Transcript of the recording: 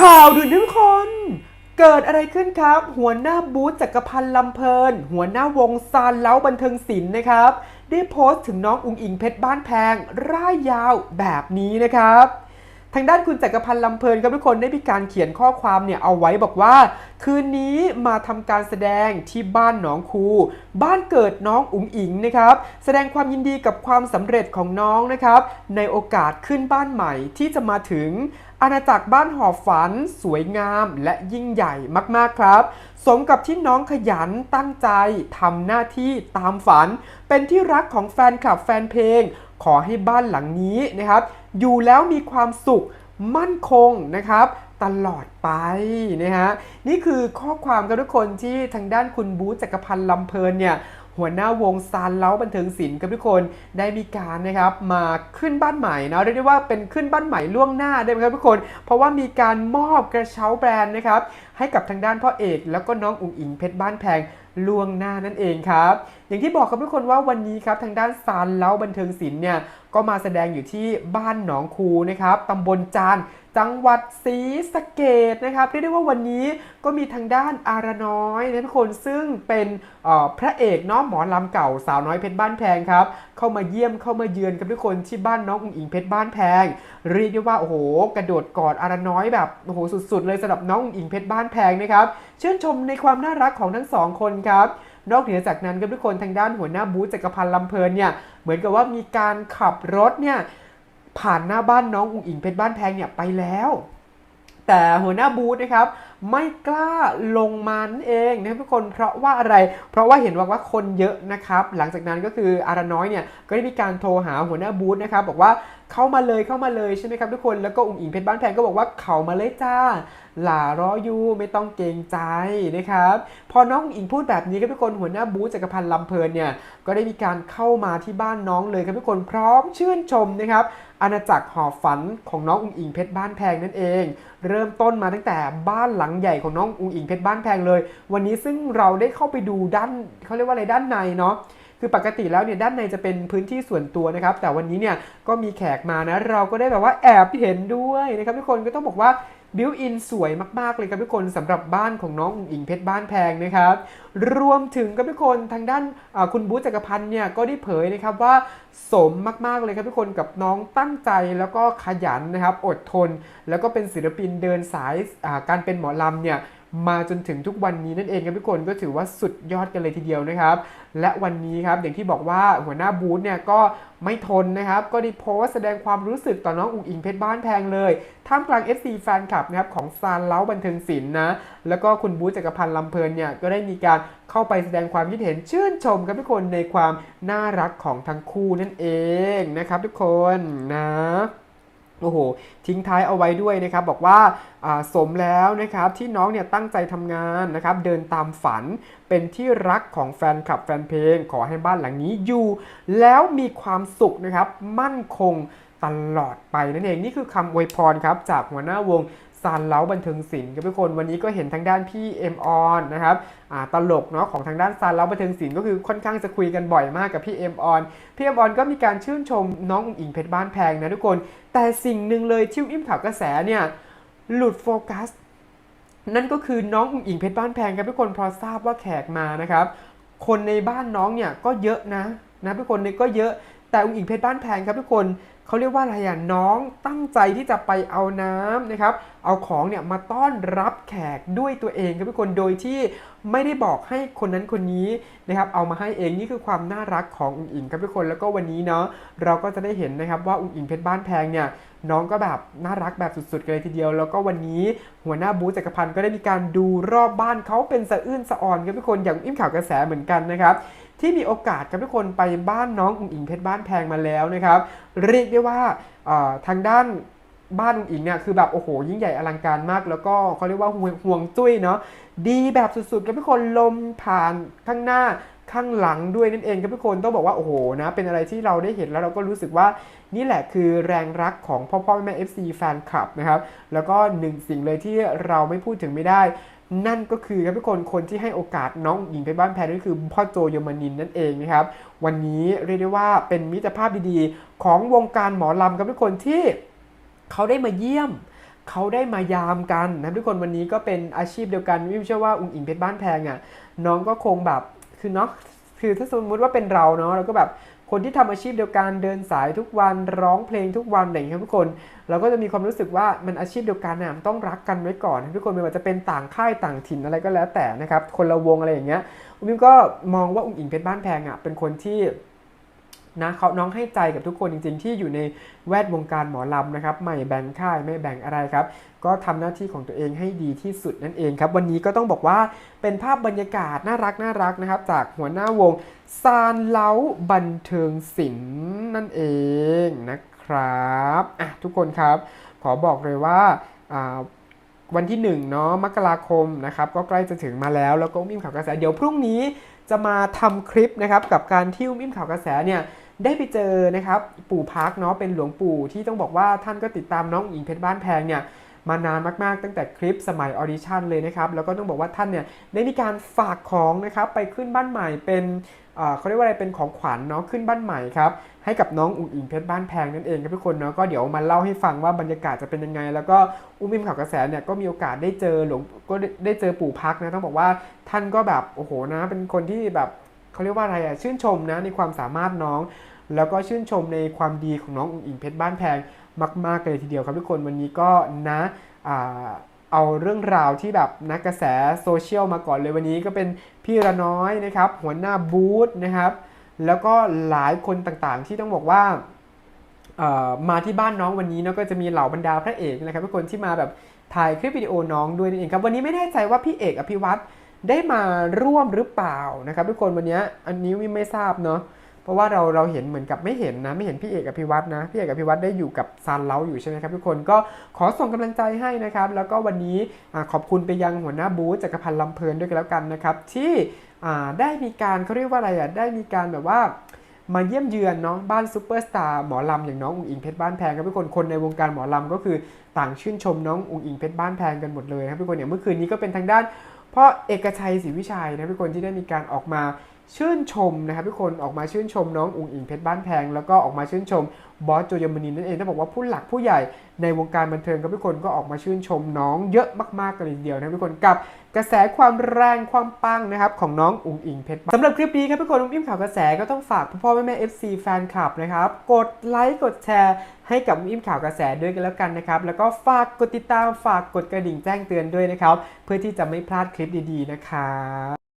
ข่าวด่วนทุกคน เกิดอะไรขึ้นครับ หัวหน้าบูธจักรพันธ์ลำเพลิน หัวหน้าวงซานเล้าบันเทิงศิลป์นะครับ ได้โพสต์ถึงน้องอุงอิงเพชรบ้านแพง ร่ายยาวแบบนี้นะครับ ทางด้านคุณจักรพันธ์ลำเพลินครับทุกคนได้มีการเขียนข้อความเนี่ยเอาไว้บอกว่า คืนนี้มาทำการแสดงที่บ้านหนองคู บ้านเกิดน้องอุ๋งอิงนะครับ แสดงความยินดีกับความสำเร็จของน้องนะครับ ในโอกาสขึ้นบ้านใหม่ที่จะมาถึง อาณาจักรบ้านหอฝัน สวยงามและยิ่งใหญ่มากๆครับ สมกับที่น้องขยันตั้งใจทำหน้าที่ตามฝัน เป็นที่รักของแฟนคลับแฟนเพลง ขอให้บ้านหลังนี้นะครับ อยู่แล้วมีความสุขมั่นคงนะครับตลอดไปนะฮะนี่คือข้อความกับทุกคนที่ทางด้านคุณบูธจักรพันธ์ลำเพลินเนี่ย หัวหน้าวงซานเล้าบันเทิงศิลป์กับทุกคนได้มีการนะครับมาขึ้นบ้านใหม่นะเรียกได้ว่าเป็นขึ้นบ้านใหม่ล่วงหน้าได้ไหมครับทุกคน เพราะว่ามีการมอบกระเช้าแบรนด์นะครับให้กับทางด้านพ่อเอก แล้วก็น้องอุ๋งอิงเพชรบ้านแพงล่วงหน้านั่นเองครับ อย่างที่บอกกับทุกคนว่าวันนี้ครับทางด้านซานเล้าบันเทิงศิลป์เนี่ยก็มาแสดงอยู่ที่บ้านหนองคูนะครับตำบลจาน จังหวัดศรีสะเกดนะครับเรียกได้ว่าวันนี้ก็มีทางด้านอารน้อยนะทุกคนซึ่งเป็นพระเอกเนาะหมอลำเก่าสาวน้อยเพชรบ้านแพงครับเข้ามาเยี่ยมเข้ามาเยือนกับทุกคนที่บ้านน้องอุ๋งอิงเพชรบ้านแพง เรียกได้ว่าโอ้โหกระโดดกอดอารน้อยแบบโอ้โหสุดๆ เลยสำหรับน้องอุ๋งอิงเพชรบ้านแพงนะครับชื่นชมในความน่ารักของทั้งสองคนครับนอกเหนือจากนั้นครับทุกคนทางด้านหัวหน้าบูธจักรพันธ์ลำเพลินเนี่ยเหมือนกับว่ามีการขับรถเนี่ย ผ่านหน้าบ้านน้องอุ๋งอิงเพชรบ้านแพงเนี่ยไปแล้ว แต่หัวหน้าบูธนะครับ ไม่กล้าลงมานั่นเองนะครับทุกคนเพราะว่าอะไร เพราะว่าเห็นว่าว่าคนเยอะนะครับ หลังจากนั้นก็คืออารน้อยเนี่ยก็ได้มีการโทรหาหัวหน้าบูธนะครับบอกว่าเข้ามาเลยเข้ามาเลยใช่ไหมครับทุกคนแล้วก็อุ๋งอิงเพชรบ้านแพงก็บอกว่าเขามาเลยจ้า หล่ารออยู่ไม่ต้องเกรงใจนะครับพอน้องอุ๋งอิงพูดแบบนี้ครับทุกคนหัวหน้าบูธจักรพันธ์ลำเพลินเนี่ยก็ได้มีการเข้ามาที่บ้านน้องเลยครับทุกคนพร้อมชื่นชมนะครับอาณาจักรหอฝันของน้องอุ๋งอิงเพชรบ้านแพงนั่นเอง เริ่มต้นมาตั้งแต่บ้านหลังงใหญ่ของน้องอุ๋งอิงเพชรบ้านแพงเลย วันนี้ซึ่งเราได้เข้าไปดูด้านเขาเรียกว่าอะไรด้านในเนาะคือปกติแล้วเนี่ยด้านในจะเป็นพื้นที่ส่วนตัวนะครับ แต่วันนี้เนี่ยก็มีแขกมานะ เราก็ได้แบบว่าแอบเห็นด้วยนะครับทุกคนก็ต้องบอกว่า บิวอินสวยมากๆเลยครับทุกคนสำหรับบ้านของน้องอุ๋งอิงเพชรบ้านแพงนะครับ รวมถึงครับทุกคนทางด้านคุณบูจักรพันธ์เนี่ยก็ได้เผยนะครับว่าสมมากๆเลยครับทุกคนกับน้องตั้งใจแล้วก็ขยันนะครับอดทน แล้วก็เป็นศิลปินเดินสายการเป็นหมอลำเนี่ย มาจนถึงทุกวันนี้นั่นเองครับทุกคนก็ถือว่าสุดยอดกันเลยทีเดียวนะครับ และวันนี้ครับอย่างที่บอกว่าหัวหน้าบูธเนี่ยก็ไม่ทนนะครับ ก็ได้โพสต์แสดงความรู้สึกต่อน้องอุ๋งอิงเพชรบ้านแพงเลยท่ามกลาง FC แฟนคลับนะครับของซานเล้าบันเทิงศิลป์นะ แล้วก็คุณบูธจักรพันธ์ลำเพลินเนี่ยก็ได้มีการเข้าไปแสดงความคิดเห็นชื่นชมครับทุกคนในความน่ารักของทั้งคู่นั่นเองนะครับทุกคนนะ โอ้โห ทิ้งท้ายเอาไว้ด้วยนะครับ บอกว่าสมแล้วนะครับที่น้องเนี่ยตั้งใจทำงานนะครับ เดินตามฝันเป็นที่รักของแฟนคลับแฟนเพลง ขอให้บ้านหลังนี้อยู่ แล้วมีความสุขนะครับ มั่นคงตลอดไปนั่นเอง นี่คือคำอวยพรครับ จากหัวหน้าวง ซานเล้าบันเทิงศิลป์ครับทุกคนวันนี้ก็เห็นทางด้านพี่เอ็มออนนะครับตลกเนาะของทางด้านซานเล้าบันเทิงศิลป์ก็คือค่อนข้างจะคุยกันบ่อยมากกับพี่เอ็มออนพี่เอ็มออนก็มีการชื่นชมน้องอุ๋งอิงเพชรบ้านแพงนะทุกคน แต่สิ่งหนึ่งเลยที่อิ่มข่าวกระแสเนี่ยหลุดโฟกัส นั่นก็คือน้องอุ๋งอิงเพชรบ้านแพงครับทุกคนพอทราบว่าแขกมานะครับคนในบ้านน้องเนี่ยก็เยอะนะนะทุกคนเนี่ยก็เยอะแต่อุ๋งอิงเพชรบ้านแพงครับทุกคน เขาเรียกว่าอะไรอะน้องตั้งใจที่จะไปเอาน้ำนะครับ เอาของเนี่ยมาต้อนรับแขกด้วยตัวเองครับทุกคนโดยที่ไม่ได้บอกให้คนนั้นคนนี้นะครับ เอามาให้เองนี่คือความน่ารักของอุ๋งอิงครับทุกคนแล้วก็วันนี้เนาะเราก็จะได้เห็นนะครับว่าอุ๋งอิงเพชรบ้านแพงเนี่ยน้องก็แบบน่ารักแบบสุดๆกันเลยทีเดียว แล้วก็วันนี้หัวหน้าบูจักรพันธ์ก็ได้มีการดูรอบบ้านเขาเป็นสะอื้นสะออนครับทุกคนอย่างอิ่มข่าวกระแสเหมือนกันนะครับ ที่มีโอกาสกับทุกคนไปบ้านน้องอุ๋งอิงเพชรบ้านแพงมาแล้วนะครับ เรียกได้ว่าทางด้านบ้านอุ๋งอิงเนี่ยคือแบบโอ้โหยิ่งใหญ่อลังการมาก แล้วก็เขาเรียกว่าห่วงห่วงจุ้ยเนาะดีแบบสุดๆกับทุกคนลมผ่านข้างหน้าข้างหลังด้วยนั่นเองครับทุกคนต้องบอกว่าโอ้โหนะเป็นอะไรที่เราได้เห็นแล้วเราก็รู้สึกว่านี่แหละคือแรงรักของพ่อพ่อแม่แม่ FC แฟนคลับนะครับแล้วก็หนึ่งสิ่งเลยที่เราไม่พูดถึงไม่ได้ นั่นก็คือครับทุกคนคนที่ให้โอกาสน้องหญิงไปบ้านแพนก็คือพ่อโจโยมานินนั่นเองนะครับ วันนี้เรียกได้ว่าเป็นมิตรภาพดีๆ ของวงการหมอลำครับทุกคนที่เขาได้มาเยี่ยมเขาได้มายามกันนะครับทุกคนวันนี้ก็เป็นอาชีพเดียวกันวิมเชื่อว่าอุ๋งอิงเพชรบ้านแพงอะน้องก็คงแบบคือเนาะคือถ้าสมมติว่าเป็นเราเนาะเราก็แบบ คนที่ทำอาชีพเดียวกันเดินสายทุกวันร้องเพลงทุกวันอะไรอย่างเงี้ยทุกคน เราก็จะมีความรู้สึกว่ามันอาชีพเดียวกันน่ะต้องรักกันไว้ก่อนทุกคนไม่ว่าจะเป็นต่างค่ายต่างถิ่นอะไรก็แล้วแต่นะครับคนละวงอะไรอย่างเงี้ยอุ้มก็มองว่าอุ้งอิงเพชรบ้านแพงอะเป็นคนที่ นะเขาน้องให้ใจกับทุกคนจริง ๆ ที่อยู่ในแวดวงการหมอลำนะครับไม่แบ่งค่ายไม่แบ่งอะไรครับ ก็ทำหน้าที่ของตัวเองให้ดีที่สุดนั่นเองครับ วันนี้ก็ต้องบอกว่าเป็นภาพบรรยากาศน่ารักน่ารักนะครับ จากหัวหน้าวงซานเล้าบันเทิงศิลป์นั่นเองนะครับอะทุกคนครับ ขอบอกเลยว่าวันที่1เนาะมกราคมนะครับก็ใกล้จะถึงมาแล้วแล้วก็มิ่มข่าวกระแสเดี๋ยวพรุ่งนี้จะมาทำคลิปนะครับกับการที่มิ่มข่าวกระแสเนี่ย ได้ไปเจอนะครับปู่พักเนาะเป็นหลวงปู่ที่ต้องบอกว่าท่านก็ติดตามน้องหญิงเพชรบ้านแพงเนี่ยมานานมากๆ ตั้งแต่คลิปสมัยออดิชั่นเลยนะครับ แล้วก็ต้องบอกว่าท่านเนี่ยได้มีการฝากของนะครับไปขึ้นบ้านใหม่เป็นเขาเรียกว่าอะไรเป็นของขวัญเนาะขึ้นบ้านใหม่ครับให้กับน้องอุ๋งอิงเพชรบ้านแพงนั่นเองครับทุกคนเนาะก็เดี๋ยวมาเล่าให้ฟังว่าบรรยากาศจะเป็นยังไง แล้วก็อุ้มอิมข่าวกระแสเนี่ยก็มีโอกาสได้เจอหลวงก็ได้เจอปู่พักนะต้องบอกว่าท่านก็แบบโอ้โหนะเป็นคนที่แบบ เขาเรียกว่าอะไรอะชื่นชมนะในความสามารถน้อง แล้วก็ชื่นชมในความดีของน้องอุ๋งอิงเพชรบ้านแพงมากๆเลยทีเดียวครับทุกคนวันนี้ก็นะเอาเรื่องราวที่แบบนักกระแสโซเชียลมาก่อนเลยวันนี้ก็เป็นพี่ระน้อยนะครับ หัวหน้าบูธนะครับ แล้วก็หลายคนต่างๆที่ต้องบอกว่ามาที่บ้านน้องวันนี้เนาะก็จะมีเหล่าบรรดาพระเอกนะครับทุกคนที่มาแบบถ่ายคลิปวิดีโอน้องด้วยนั่นเองครับวันนี้ไม่แน่ใจว่าพี่เอกอภิวัตร ได้มาร่วมหรือเปล่านะครับ ทุกคนวันนี้อันนี้วิไม่ทราบเนาะเพราะว่าเราเราเห็นเหมือนกับไม่เห็นนะไม่เห็นพี่เอกอภิวัตนะพี่เอกอภิวัตได้อยู่กับซานเล้าอยู่ใช่ไหมครับทุกคนก็ขอส่งกำลังใจให้นะครับ แล้วก็วันนี้ขอบคุณไปยังหัวหน้าบูธจักรพันธ์ลำเพลินด้วยกันแล้วกันนะครับ ที่ได้มีการเขาเรียกว่าอะไรอะได้มีการแบบว่ามาเยี่ยมเยือนเนาะบ้านซูเปอร์สตาร์หมอลำอย่างน้องอุ๋งอิงเพชรบ้านแพงครับทุกคนคนในวงการหมอลำก็คือต่างชื่นชมน้องอุ๋งอิงเพชรบ้านแพงกันหมดเลยครับทุกคนอย่างเมื่อคืนนี้ก็เป็นทางด้าน เพราะเอกชัยศรีวิชัยนะเป็นคนที่ได้มีการออกมาชื่นชมนะครับทุกคนออกมาชื่นชมน้องอุงอิงเพชรบ้านแพง แล้วก็ออกมาชื่นชมบอสโจยมนีนั่นเองถ้าบอกว่าผู้หลักผู้ใหญ่ในวงการบันเทิงครับทุกคนก็ออกมาชื่นชมน้องเยอะมากๆกันเลยทีเดียวนะทุกคนกับกระแสความแรงความปังนะครับของน้องอุงอิงเพชรสำหรับคลิปนี้ครับทุกคนอุ้มอิ่มข่าวกระแสก็ต้องฝากพ่อพ่อแม่แม่ FC แฟนคลับนะครับกดไลค์กดแชร์ให้กับอุ้มอิ่มข่าวกระแสด้วยกันแล้วกันนะครับแล้วก็ฝากกดติดตามฝากกดกระดิ่งแจ้งเตือนด้วยนะครับเพื่อที่จะไม่พลาดคลิปดีๆนะครับ